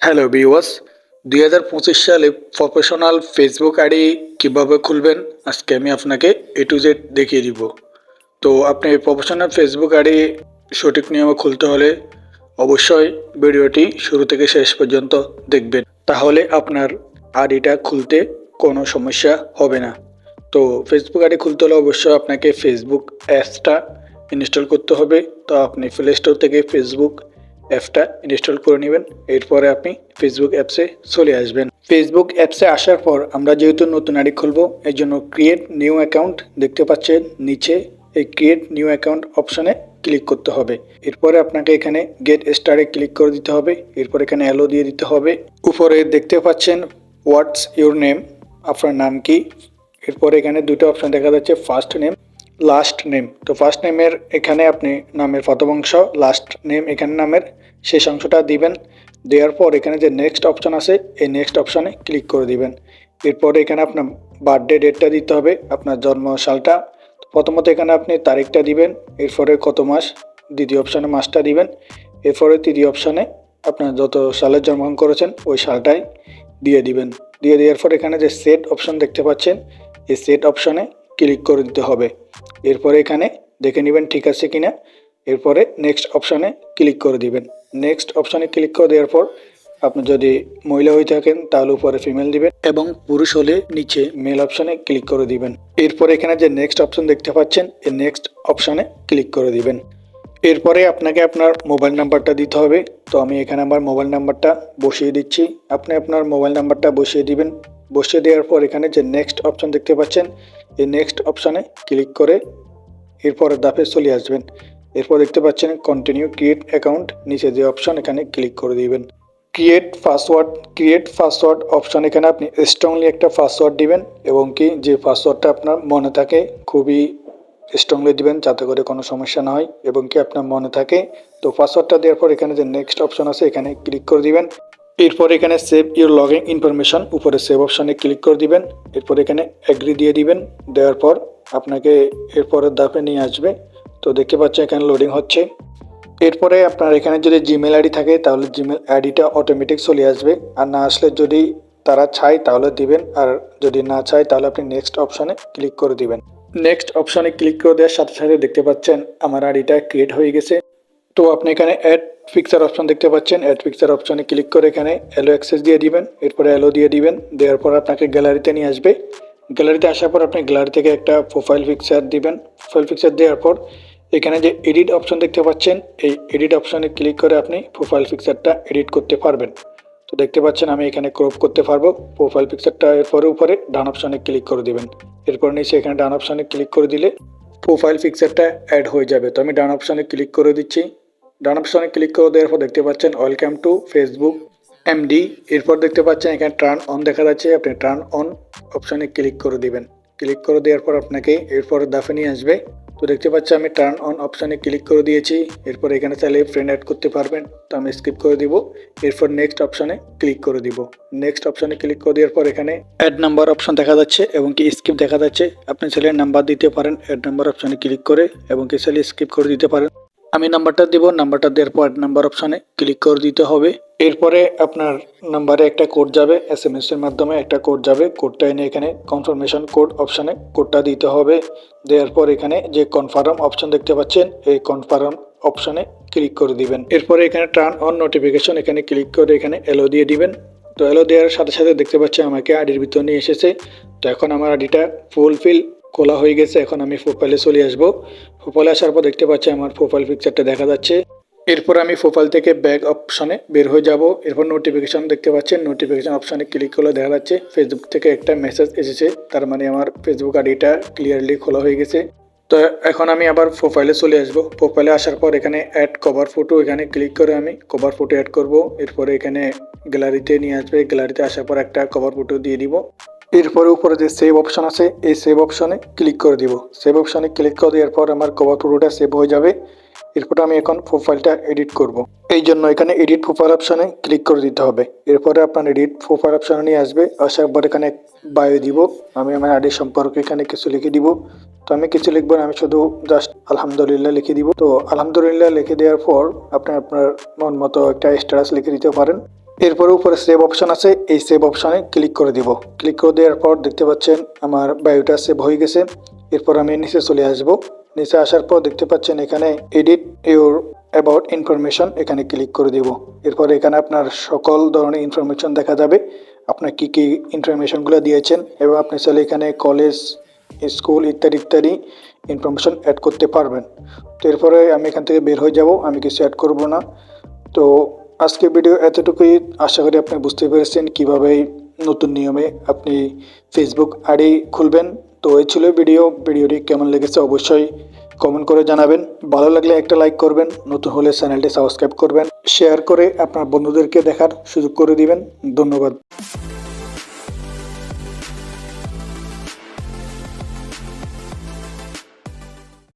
Hello viewers দুই হাজার পঁচিশ সালে প্রফেশনাল ফেসবুক আইডি কীভাবে খুলবেন, আজকে আমি আপনাকে এ টু জেড দেখিয়ে দিব। তো আপনি প্রফেশনাল ফেসবুক আইডি সঠিক নিয়মে খুলতে হলে অবশ্যই ভিডিওটি শুরু থেকে শেষ পর্যন্ত দেখবেন। তাহলে আপনার আইডিটা খুলতে কোনো সমস্যা হবে না। তো ফেসবুক আইডি খুলতে হলে অবশ্যই আপনাকে ফেসবুক অ্যাপসটা ইনস্টল করতে হবে। তো আপনি প্লে স্টোর থেকে ফেসবুক অ্যাপসটা ইনস্টল করে নেবেন। এরপরে আপনি ফেসবুক অ্যাপসে চলে আসবেন। ফেসবুক অ্যাপসে আসার পর আমরা যেহেতু নতুন আইডি খুলবো এই জন্য ক্রিয়েট নিউ অ্যাকাউন্ট দেখতে পাচ্ছেন। নিচে এই ক্রিয়েট নিউ অ্যাকাউন্ট অপশনে ক্লিক করতে হবে। এরপরে আপনাকে এখানে গেট স্টারে ক্লিক করে দিতে হবে। এরপর এখানে অ্যালো দিয়ে দিতে হবে। উপরে দেখতে পাচ্ছেন হোয়াটস ইউর নেম আপনার নাম কি? এরপরে এখানে দুটো অপশন দেখা যাচ্ছে ফার্স্ট নেম লাস্ট নেম তো ফার্স্ট নেমের এখানে আপনি নামের অংশ লাস্ট নেম এখানে নামের শেষ অংশটা দিবেন। দেওয়ার পর এখানে যে নেক্সট অপশন আছে, এই নেক্সট অপশনে ক্লিক করে দিবেন। এরপরে এখানে আপনার বার্থডে ডেটটা দিতে হবে, আপনার জন্ম সালটা। প্রথমত এখানে আপনি তারিখটা দিবেন, এরপরে কত মাস, দ্বিতীয় অপশানে মাসটা দিবেন। এরপরে তৃতীয় অপশানে আপনার যত সালে জন্মগ্রহণ করেছেন, ওই সালটাই দিয়ে দিবেন। দিয়ে দেওয়ার পর এখানে যে সেট অপশন দেখতে পাচ্ছেন, এই সেট অপশনে ক্লিক করে দিতে হবে। এরপরে এখানে দেখে নেবেন ঠিক আছে কিনা। এরপরে নেক্সট অপশানে ক্লিক করে দিবেন। নেক্সট অপশানে ক্লিক করে দেওয়ার পর আপনি যদি মহিলা হয়ে থাকেন, তাহলে উপরে ফিমেল দিবেন এবং পুরুষ হলে নিচে মেল অপশানে ক্লিক করে দিবেন। এরপর এখানে যে নেক্সট অপশন দেখতে পাচ্ছেন, এই নেক্সট অপশানে ক্লিক করে দিবেন। এরপরে আপনাকে আপনার মোবাইল নাম্বারটা দিতে হবে। তো আমি এখানে আমার মোবাইল নাম্বারটা বসিয়ে দিচ্ছি। আপনি আপনার মোবাইল নাম্বারটা বসিয়ে দিবেন। বসিয়ে দেওয়ার পর এখানে যে নেক্সট অপশন দেখতে পাচ্ছেন এই নেক্সট অপশানে ক্লিক করে এরপরে দাপে চলে আসবেন। এরপর দেখতে পাচ্ছেন কন্টিনিউ ক্রিয়েট অ্যাকাউন্ট নিচে যে অপশন এখানে ক্লিক করে দিবেন। Create password create password option এখানে আপনি স্ট্রংলি একটা পাসওয়ার্ড দিবেন এবং কি যে পাসওয়ার্ডটা আপনার মনে থাকে খুবই স্ট্রংলি দিবেন, যাতে করে কোনো সমস্যা না হয় এবং কি আপনার মনে থাকে। তো পাসওয়ার্ডটা দেওয়ার পর এখানে যে নেক্সট অপশন আছে, এখানে ক্লিক করে দিবেন। এরপর এখানে save your log in information উপরে সেভ অপশনে ক্লিক করে দিবেন। এরপর এখানে অ্যাগ্রি দিয়ে দিবেন। দেওয়ার পর আপনাকে এরপরের ধাপে নিয়ে আসবে। তো দেখতে পাচ্ছেন এখানে লোডিং হচ্ছে। এরপরে আপনার এখানে যদি জিমেল আইডি থাকে, তাহলে জিমেল আইডিটা অটোমেটিক চলে আসবে। আর না আসলে যদি তারা চায়, তাহলে দিবেন। আর যদি না চায়, তাহলে আপনি নেক্সট অপশানে ক্লিক করে দিবেন। নেক্সট অপশানে ক্লিক করে দেওয়ার সাথে সাথে দেখতে পাচ্ছেন, আমার আইডিটা ক্রিয়েট হয়ে গেছে। তো আপনি এখানে অ্যাড পিকচার অপশন দেখতে পাচ্ছেন। অ্যাড পিকচার অপশনে ক্লিক করে এখানে অ্যালো অ্যাক্সেস দিয়ে দিবেন। এরপরে অ্যালো দিয়ে দিবেন। দেওয়ার পর আপনাকে গ্যালারিতে নিয়ে আসবে। গ্যালারিতে আসার পর আপনি গ্যালারি থেকে একটা প্রোফাইল পিকচার দিবেন। প্রোফাইল পিকচার দেওয়ার পর এখানে যে এডিট অপশন দেখতে পাচ্ছেন, এই এডিট অপশনে ক্লিক করে আপনি প্রোফাইল পিকচারটা এডিট করতে পারবেন। তো দেখতে পাচ্ছেন আমি এখানে ক্রপ করতে পারব। প্রোফাইল পিকচারটা এরপরে উপরে ডান অপশনে ক্লিক করে দিবেন। এরপর নিচে এখানে ডান অপশনে ক্লিক করে দিলে প্রোফাইল পিকচারটা অ্যাড হয়ে যাবে। তো আমি ডান অপশনে ক্লিক করে দিচ্ছি। ডান অপশনে ক্লিক করে দেওয়ার পর দেখতে পাচ্ছেন ওয়েলকাম টু ফেসবুক এমডি এরপর দেখতে পাচ্ছেন এখানে টার্ন অন দেখা যাচ্ছে, আপনি টার্ন অন অপশনে ক্লিক করে দিবেন। ক্লিক করে দেওয়ার পর আপনাকে এরপর দাফে নিয়ে আসবে। তো দেখতে পাচ্ছি আমি টার্ন অন অপশানে ক্লিক করে দিয়েছি, এরপর এখানে চাইলে ফ্রেন্ড অ্যাড করতে পারবেন। তো আমি স্কিপ করে দিব, এরপর নেক্সট অপশানে ক্লিক করে দিব। নেক্সট অপশানে ক্লিক করে দেওয়ার পর এখানে অ্যাড নাম্বার অপশন দেখা যাচ্ছে এবং কি স্কিপ দেখা যাচ্ছে। আপনি চাইলে নাম্বার দিতে পারেন অ্যাড নাম্বার অপশানে ক্লিক করে এবং কি চাইলে স্কিপ করে দিতে পারেন। আমি নাম্বারটা দেবো, নাম্বারটা দেওয়ার পর নাম্বার অপশানে ক্লিক করে দিতে হবে। এরপরে আপনার নাম্বারে একটা কোড যাবে এস এম এর মাধ্যমে একটা কোড যাবে। কোডটা এনে এখানে কনফার্মেশন কোড অপশানে কোডটা দিতে হবে। দেওয়ার পর এখানে যে কনফার্ম অপশন দেখতে পাচ্ছেন, এই কনফার্ম অপশানে ক্লিক করে দিবেন। এরপরে এখানে টার্ন অন নোটিফিকেশন এখানে ক্লিক করে এখানে এলো দিয়ে দিবেন। তো এলো দেওয়ার সাথে সাথে দেখতে পাচ্ছি আমাকে আইডির ভিতর নিয়ে এসেছে। তো এখন আমার আইডিটা ফুলফিল খোলা হয়ে গেছে, এখন আমি প্রোফাইলে চলে আসব। প্রোফাইলে আসার পর দেখতে পাচ্ছি আমার প্রোফাইল পিকচারটা দেখা যাচ্ছে। এরপর আমি প্রোফাইল থেকে ব্যাক অপশনে বের হয়ে যাব। এরপর নোটিফিকেশন দেখতে পাচ্ছেন নোটিফিকেশন অপশনে ক্লিক করলে দেখা যাচ্ছে ফেসবুক থেকে একটা মেসেজ এসেছে। তার মানে আমার ফেসবুক আইডিটা ক্লিয়ারলি খোলা হয়ে গেছে। তো এখন আমি আবার প্রোফাইলে চলে আসব। প্রোফাইলে আসার পর এখানে অ্যাড কভার ফটো এখানে ক্লিক করে আমি কভার ফটো অ্যাড করব। এরপরে এখানে গ্যালারিতে নিয়ে আসবে। গ্যালারিতে আসার পর একটা কভার ফটো দিয়ে দিব। এরপরে উপরে যে সেভ অপশন আছে, এই সেভ অপশনে ক্লিক করে দিব। সেভ অপশনে ক্লিক করে দেওয়ার পর আমার কভার ফটোটা সেভ হয়ে যাবে। এরপর আমি এখন প্রোফাইলটা এডিট করব। এই জন্য এখানে এডিট প্রোফাইল অপশানে ক্লিক করে দিতে হবে। এরপরে আপনার এডিট প্রোফাইল অপশানে নিয়ে আসবে। আসার পর এখানে বায়ো দিব। আমি আমার আইডি সম্পর্কে এখানে কিছু লিখে দিব। তো আমি কিছু লিখব না, আমি শুধু জাস্ট আলহামদুলিল্লাহ লিখে দিব। তো আলহামদুলিল্লাহ লিখে দেওয়ার পর আপনি আপনার মন মতো একটা স্ট্যাটাস লিখে দিতে পারেন। এরপরে উপরে সেভ অপশন আছে, এই সেভ অপশনে ক্লিক করে দিব। ক্লিক করে দেওয়ার পর দেখতে পাচ্ছেন আমার বায়োটা সেভ হয়ে গেছে। এরপর আমি নিচে চলে আসব। নিচে আসার পর দেখতে পাচ্ছেন এখানে এডিট ইউর অ্যাবাউট ইনফরমেশন এখানে ক্লিক করে দিব। এরপর এখানে আপনার সকল ধরনের ইনফরমেশন দেখা যাবে। আপনার কী কী ইনফরমেশনগুলো দিয়েছেন এবং আপনি চাইলে এখানে কলেজ স্কুল ইত্যাদি ইত্যাদি ইনফরমেশন অ্যাড করতে পারবেন। তো এরপরে আমি এখান থেকে বের হয়ে যাব। আমি কিছু অ্যাড করব না। তো আজকে ভিডিও এতটুকুই। আশা করি আপনি বুঝতে পেরেছেন কীভাবে নতুন নিয়মে আপনি ফেসবুক আইডি খুলবেন। তো এই ছিল ভিডিও। ভিডিওটি কেমন লেগেছে অবশ্যই কমেন্ট করে জানাবেন। ভালো লাগলে একটা লাইক করবেন। নতুন হলে চ্যানেলটি সাবস্ক্রাইব করবেন। শেয়ার করে আপনার বন্ধুদেরকে দেখার সুযোগ করে দিবেন। ধন্যবাদ।